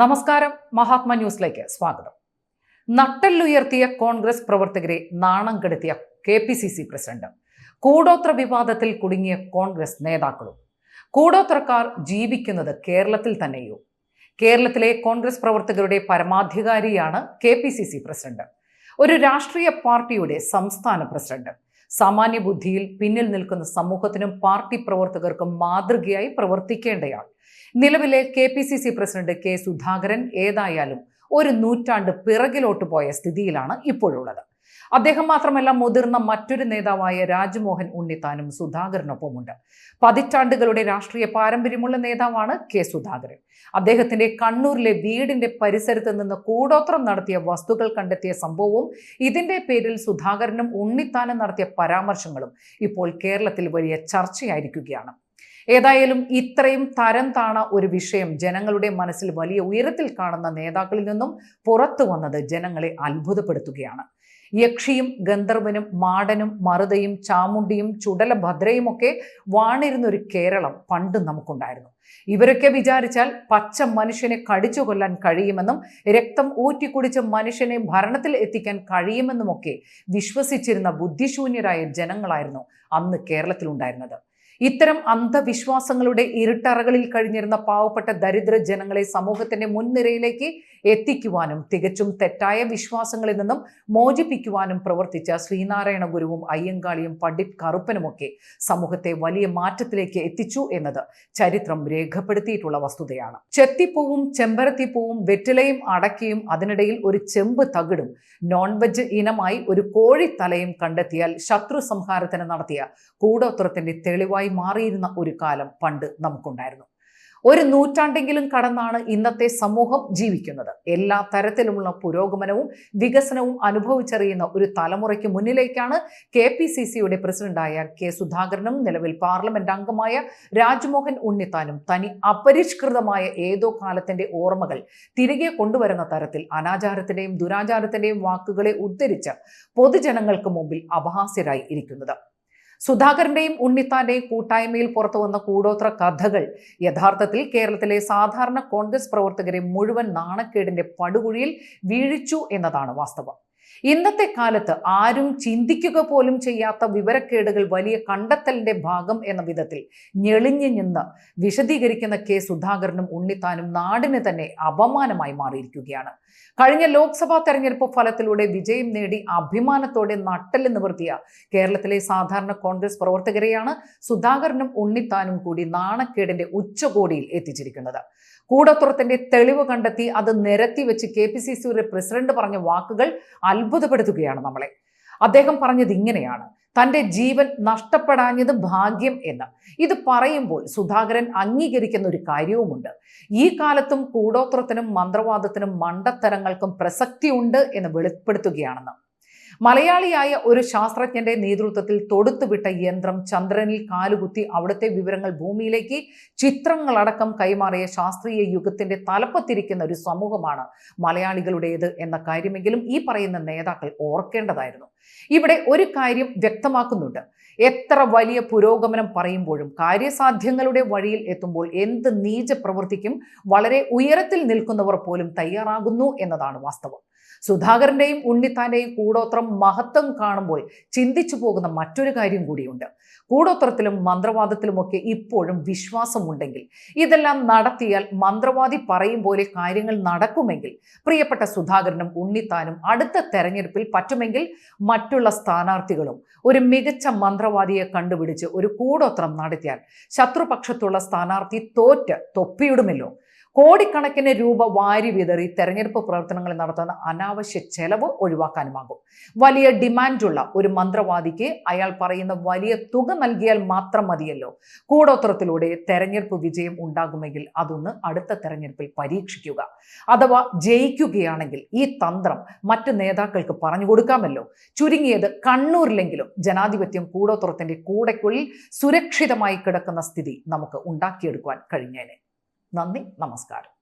നമസ്കാരം മഹാത്മ ന്യൂസിലേക്ക് സ്വാഗതം. നട്ടല്ലുയർത്തിയ കോൺഗ്രസ് പ്രവർത്തകരെ നാണം കെടുത്തിയ K P C C president. കൂടോത്ര വിവാദത്തിൽ കുടുങ്ങിയ കോൺഗ്രസ് നേതാക്കളും. കൂടോത്രക്കാർ ജീവിക്കുന്നത് കേരളത്തിൽ തന്നെയോ? കേരളത്തിലെ കോൺഗ്രസ് പ്രവർത്തകരുടെ പരമാധികാരിയാണ് K P C C president. ഒരു രാഷ്ട്രീയ പാർട്ടിയുടെ സംസ്ഥാന പ്രസിഡന്റ്. സാമാന്യ ബുദ്ധിയിൽ പിന്നിൽ നിൽക്കുന്ന സമൂഹത്തിനും പാർട്ടി പ്രവർത്തകർക്കും മാതൃകയായി പ്രവർത്തിക്കേണ്ടയാൾ നിലവിലെ K P C C president K Sudhakaran ഏതായാലും ഒരു നൂറ്റാണ്ട് പിറകിലോട്ട് പോയ സ്ഥിതിയിലാണ് ഇപ്പോഴുള്ളത്. അദ്ദേഹം മാത്രമല്ല മുതിർന്ന മറ്റൊരു നേതാവായ രാജ്മോഹൻ ഉണ്ണിത്താനും സുധാകരനൊപ്പമുണ്ട്. പതിറ്റാണ്ടുകളുടെ രാഷ്ട്രീയ പാരമ്പര്യമുള്ള നേതാവാണ് കെ സുധാകരൻ. അദ്ദേഹത്തിന്റെ കണ്ണൂരിലെ വീടിന്റെ പരിസരത്ത് നിന്ന് കൂടോത്രം നടത്തിയ വസ്തുക്കൾ കണ്ടെത്തിയ സംഭവവും ഇതിന്റെ പേരിൽ സുധാകരനും ഉണ്ണിത്താനും നടത്തിയ പരാമർശങ്ങളും ഇപ്പോൾ കേരളത്തിൽ വലിയ ചർച്ചയായിരിക്കുകയാണ്. ഏതായാലും ഇത്രയും തരം താണ ഒരു വിഷയം ജനങ്ങളുടെ മനസ്സിൽ വലിയ ഉയരത്തിൽ കാണുന്ന നേതാക്കളിൽ നിന്നും പുറത്തു വന്നത് ജനങ്ങളെ അത്ഭുതപ്പെടുത്തുകയാണ്. യക്ഷിയും ഗന്ധർവനും മാടനും മറുതയും ചാമുണ്ടിയും ചുടലഭദ്രയും ഒക്കെ വാണിരുന്ന ഒരു കേരളം പണ്ട് നമുക്കുണ്ടായിരുന്നു. ഇവരൊക്കെ വിചാരിച്ചാൽ പച്ച മനുഷ്യനെ കടിച്ചു കൊല്ലാൻ കഴിയുമെന്നും രക്തം ഊറ്റിക്കുടിച്ച മനുഷ്യനെ ഭരണത്തിൽ എത്തിക്കാൻ കഴിയുമെന്നുമൊക്കെ വിശ്വസിച്ചിരുന്ന ബുദ്ധിശൂന്യരായ ജനങ്ങളായിരുന്നു അന്ന് കേരളത്തിലുണ്ടായിരുന്നത്. ഇത്തരം അന്ധവിശ്വാസങ്ങളുടെ ഇരുട്ടറകളിൽ കഴിഞ്ഞിരുന്ന പാവപ്പെട്ട ദരിദ്ര ജനങ്ങളെ സമൂഹത്തിന്റെ മുൻനിരയിലേക്ക് എത്തിക്കുവാനും തികച്ചും തെറ്റായ വിശ്വാസങ്ങളിൽ നിന്നും മോചിപ്പിക്കുവാനും പ്രവർത്തിച്ച ശ്രീനാരായണ ഗുരുവും അയ്യങ്കാളിയും പണ്ഡിറ്റ് കറുപ്പനുമൊക്കെ സമൂഹത്തെ വലിയ മാറ്റത്തിലേക്ക് എത്തിച്ചു എന്നത് ചരിത്രം രേഖപ്പെടുത്തിയിട്ടുള്ള വസ്തുതയാണ്. ചെത്തിപ്പൂവും ചെമ്പരത്തിപ്പൂവും വെറ്റിലയും അടക്കിയും അതിനിടയിൽ ഒരു ചെമ്പ് തകിടും നോൺ വെജ് ഇനമായി ഒരു കോഴിത്തലയും കണ്ടെത്തിയാൽ ശത്രു സംഹാരത്തിന് നടത്തിയ കൂടോത്രത്തിന്റെ തെളിവായി മാറിയിരുന്ന ഒരു കാലം പണ്ട് നമുക്കുണ്ടായിരുന്നു. ഒരു നൂറ്റാണ്ടെങ്കിലും കടന്നാണ് ഇന്നത്തെ സമൂഹം ജീവിക്കുന്നത്. എല്ലാ തരത്തിലുമുള്ള പുരോഗമനവും വികസനവും അനുഭവിച്ചറിയുന്ന ഒരു തലമുറയ്ക്ക് മുന്നിലേക്കാണ് കെ പി സി സിയുടെ പ്രസിഡന്റായ കെ സുധാകരനും നിലവിൽ പാർലമെന്റ് അംഗമായ രാജ്മോഹൻ ഉണ്ണിത്താനും തനി അപരിഷ്കൃതമായ ഏതോ കാലത്തിന്റെ ഓർമ്മകൾ തിരികെ കൊണ്ടുവരുന്ന തരത്തിൽ അനാചാരത്തിന്റെയും ദുരാചാരത്തിന്റെയും വാക്കുകളെ ഉദ്ധരിച്ച് പൊതുജനങ്ങൾക്ക് മുമ്പിൽ അപഹാസ്യരായി ഇരിക്കുന്നത്. സുധാകരന്റെയും ഉണ്ണിത്താന്റെയും കൂട്ടായ്മയിൽ പുറത്തു വന്ന കൂടോത്ര കഥകൾ യഥാർത്ഥത്തിൽ കേരളത്തിലെ സാധാരണ കോൺഗ്രസ് പ്രവർത്തകരെ മുഴുവൻ നാണക്കേടിന്റെ പടുകുഴിയിൽ വീഴിച്ചു എന്നതാണ് വാസ്തവം. ഇന്നത്തെ കാലത്ത് ആരും ചിന്തിക്കുക പോലും ചെയ്യാത്ത വിവരക്കേടുകൾ വലിയ കണ്ടെത്തലിന്റെ ഭാഗം എന്ന വിധത്തിൽ ഞെളിഞ്ഞു നിന്ന് വിശദീകരിക്കുന്ന കെ സുധാകരനും ഉണ്ണിത്താനും നാടിന് തന്നെ അപമാനമായി മാറിയിരിക്കുകയാണ്. കഴിഞ്ഞ ലോക്സഭാ തെരഞ്ഞെടുപ്പ് ഫലത്തിലൂടെ വിജയം നേടി അഭിമാനത്തോടെ നട്ടൽ നിവർത്തിയ കേരളത്തിലെ സാധാരണ കോൺഗ്രസ് പ്രവർത്തകരെയാണ് സുധാകരനും ഉണ്ണിത്താനും കൂടി നാണക്കേടിന്റെ ഉച്ചകോടിയിൽ എത്തിച്ചിരിക്കുന്നത്. കൂടത്തുറത്തിന്റെ തെളിവ് കണ്ടെത്തി അത് നിരത്തി വെച്ച് കെ പി സി സിയുടെ പ്രസിഡന്റ് പറഞ്ഞ വാക്കുകൾ അത്ഭുതപ്പെടുത്തുകയാണ് നമ്മളെ. അദ്ദേഹം പറഞ്ഞത് ഇങ്ങനെയാണ്. തന്റെ ജീവൻ നഷ്ടപ്പെടാഞ്ഞത് ഭാഗ്യം എന്ന്. ഇത് പറയുമ്പോൾ സുധാകരൻ അംഗീകരിക്കുന്ന ഒരു കാര്യവുമുണ്ട്. ഈ കാലത്തും കൂടോത്രത്തിനും മന്ത്രവാദത്തിനും മണ്ടത്തരങ്ങൾക്കും പ്രസക്തിയുണ്ട് എന്ന് വെളിപ്പെടുത്തുകയാണെന്ന്. മലയാളിയായ ഒരു ശാസ്ത്രജ്ഞന്റെ നേതൃത്വത്തിൽ തൊടുത്തുവിട്ട യന്ത്രം ചന്ദ്രനിൽ കാലുകുത്തി അവിടുത്തെ വിവരങ്ങൾ ഭൂമിയിലേക്ക് ചിത്രങ്ങളടക്കം കൈമാറിയ ശാസ്ത്രീയ യുഗത്തിന്റെ തലപ്പത്തിരിക്കുന്ന ഒരു സമൂഹമാണ് മലയാളികളുടേത് എന്ന കാര്യമെങ്കിലും ഈ പറയുന്ന നേതാക്കൾ ഓർക്കേണ്ടതായിരുന്നു. ഇവിടെ ഒരു കാര്യം വ്യക്തമാക്കുന്നുണ്ട്. എത്ര വലിയ പുരോഗമനം പറയുമ്പോഴും കാര്യസാധ്യങ്ങളുടെ വഴിയിൽ എത്തുമ്പോൾ എന്ത് നീച പ്രവൃത്തിക്കും വളരെ ഉയരത്തിൽ നിൽക്കുന്നവർ പോലും തയ്യാറാകുന്നു എന്നതാണ് വാസ്തവം. സുധാകരന്റെയും ഉണ്ണിത്താന്റെയും കൂടോത്രം മഹത്വം കാണുമ്പോൾ ചിന്തിച്ചു പോകുന്ന മറ്റൊരു കാര്യം കൂടിയുണ്ട്. കൂടോത്രത്തിലും മന്ത്രവാദത്തിലുമൊക്കെ ഇപ്പോഴും വിശ്വാസമുണ്ടെങ്കിൽ ഇതെല്ലാം നടത്തിയാൽ മന്ത്രവാദി പറയും പോലെ കാര്യങ്ങൾ നടക്കുമെങ്കിൽ പ്രിയപ്പെട്ട സുധാകരനും ഉണ്ണിത്താനും അടുത്ത തെരഞ്ഞെടുപ്പിൽ പറ്റുമെങ്കിൽ മറ്റുള്ള സ്ഥാനാർത്ഥികളും ഒരു മികച്ച മന്ത്രവാദിയെ കണ്ടുപിടിച്ച് ഒരു കൂടോത്രം നടത്തിയാൽ ശത്രുപക്ഷത്തുള്ള സ്ഥാനാർത്ഥി തോറ്റ് തൊപ്പിയിടുമല്ലോ. കോടിക്കണക്കിന് രൂപ വാരി വിതറി തെരഞ്ഞെടുപ്പ് പ്രവർത്തനങ്ങൾ നടത്തുന്ന അനാവശ്യ ചെലവ് ഒഴിവാക്കാനുമാകും. വലിയ ഡിമാൻഡുള്ള ഒരു മന്ത്രവാദിക്ക് അയാൾ പറയുന്ന വലിയ തുക നൽകിയാൽ മാത്രം മതിയല്ലോ. കൂടോത്രത്തിലൂടെ തെരഞ്ഞെടുപ്പ് വിജയം ഉണ്ടാകുമെങ്കിൽ അതൊന്ന് അടുത്ത തെരഞ്ഞെടുപ്പിൽ പരീക്ഷിക്കുക. അഥവാ ജയിക്കുകയാണെങ്കിൽ ഈ തന്ത്രം മറ്റ് നേതാക്കൾക്ക് പറഞ്ഞു കൊടുക്കാമല്ലോ. ചുരുങ്ങിയത് കണ്ണൂരിലെങ്കിലും ജനാധിപത്യം കൂടോത്രത്തിന്റെ കൂടയ്ക്കുള്ളിൽ സുരക്ഷിതമായി കിടക്കുന്ന സ്ഥിതി നമുക്ക് ഉണ്ടാക്കിയെടുക്കുവാൻ കഴിഞ്ഞേനെ. നന്ദി നമസ്കാരം.